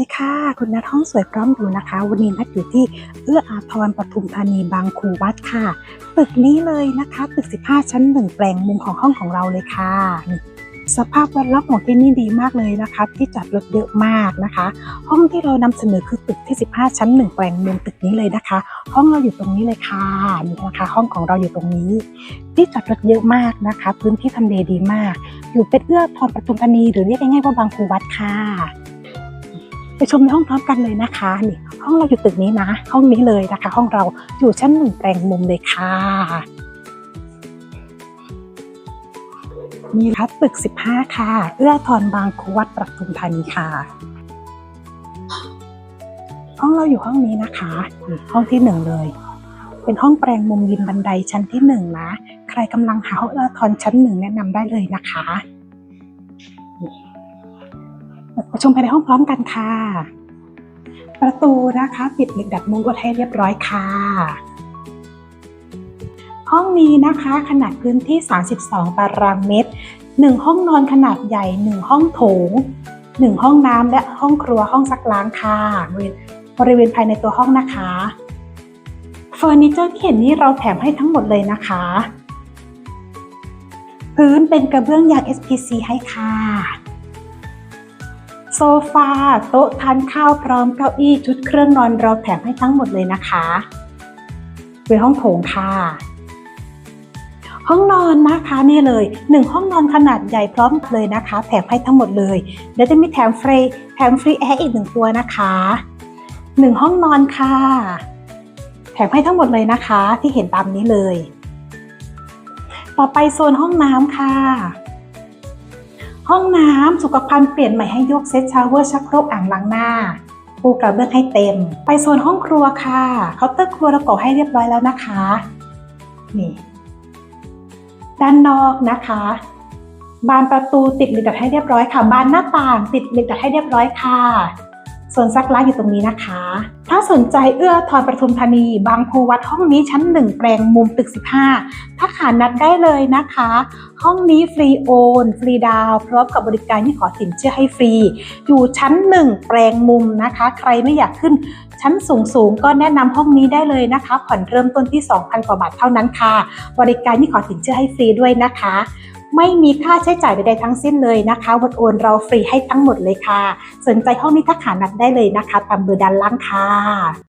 ดีค่ะคุณนัทห้องสวยพร้อมอยู่นะคะ วันนี้นัดอยู่ที่เอื้ออาทรปทุมธานีบางคูวัดค่ะ ตึกนี้เลยนะคะตึก 15 ชั้นหนึ่งแปลงมุมของห้องของเราเลยค่ะ สภาพแวดล้อมของที่นี่ดีมากเลยนะคะ ที่จอดรถเยอะมากนะคะ ห้องที่เรานำเสนอคือตึกที่ 15 ชั้นหนึ่งแปลงมุมตึกนี้เลยนะคะ ห้องเราอยู่ตรงนี้เลยค่ะนี่นะคะ ห้องของเราอยู่ตรงนี้ ที่จอดรถเยอะมากนะคะ พื้นที่ทำเลดีมาก อยู่เป็นเอื้ออาทรปทุมธานีหรือเรียกง่ายๆว่าบางคูวัดค่ะ ไปชมในห้องพร้อมกันเลยนะคะนี่ห้องเราอยู่ตึกนี้นะ ห้องนี้เลยนะคะ ห้องเราอยู่ชั้นหนึ่งแปลงมุมเลยค่ะนี่ค่ะตึก 15 ค่ะ เอื้อทอาทรบางคูวัดปทุมธานีค่ะ ห้องเราอยู่ห้องนี้นะคะนี่ห้องที่หนึ่งเลย เป็นห้องแปลงมุมริมบันไดชั้นที่หนึ่งนะ ใครกำลังหาห้องเอื้อทอาทรชั้นหนึ่งแนะนำได้เลยนะคะ ชมภายในห้องพร้อมกันค่ะ ประตูนะคะปิดเหล็กดัดมุ้งก็ให้เรียบร้อยค่ะ ห้องนี้นะคะขนาดพื้นที่ 32 ตารางเมตร 1 ห้องนอนขนาดใหญ่ 1 ห้องโถง 1 ห้องน้ำและห้องครัวห้องซักล้างค่ะเวณบริเวณภายในตัวห้องนะคะเฟอร์นิเจอร์ที่เห็นนี้เราแถมให้ทั้งหมดเลยนะคะ พื้นเป็นกระเบื้องยาง SPC ให้ค่ะ โซฟาโต๊ะทานข้าวพร้อมเก้าอี้ชุดเครื่องนอนเราแถมให้ทั้งหมดเลยนะคะเป็นห้องโถงค่ะ ห้องนอนนะคะนี่เลยหนึ่งห้องนอนขนาดใหญ่พร้อมเลยนะคะ แถมให้ทั้งหมดเลยเดี๋ยวจะมีแถมฟรีแถมฟรีแอร์อีกหนึ่งตัวนะคะหนึ่งห้องนอนค่ะ แถมให้ทั้งหมดเลยนะคะที่เห็นตามนี้เลย ต่อไปโซนห้องน้ำค่ะ ห้องน้ำสุขภัณฑ์เปลี่ยนใหม่ให้ยกเซตชาวเวอร์ชักโครกอ่างล้างหน้าปูกระเบื้องให้เต็ม ไปโซนห้องครัวค่ะเคาน์เตอร์ครัวเราก่อให้เรียบร้อยแล้วนะคะนี่ด้านนอกนะคะบานประตูติดเหล็กดัดให้เรียบร้อยค่ะ บานหน้าต่างติดเหล็กดัดให้เรียบร้อยค่ะ ส่วนซักล้างอยู่ตรงนี้นะคะาสนใจเอื้อทอยปรปทุมธานี บางโพวัดห้องนี้ชั้นหนึ่งแปลงมุมตึก 15 ถ้าขานัดได้เลยนะคะ ห้องนี้ฟรีโอน ฟรีดาวพร้อมกับบริการที่ขอสินเชื่อให้ฟรี อยู่ชั้นหนึ่งแปลงมุมนะคะ ใครไม่อยากขึ้นชั้นสูงสูงก็แนะนำห้องนี้ได้เลยนะคะ ผ่อนเริ่มต้นที่ 2,000 กว่าบาทเท่านั้นค่ะ บริการที่ขอสินเชื่อให้ฟรีด้วยนะคะ ไม่มีค่าใช้จ่ายใดๆทั้งสิ้นเลยนะคะวันโอนเราฟรีให้ทั้งหมดเลยค่ะ สนใจห้องนี้ทักหานัดได้เลยนะคะ ตามเบอร์ด้านล่างค่ะ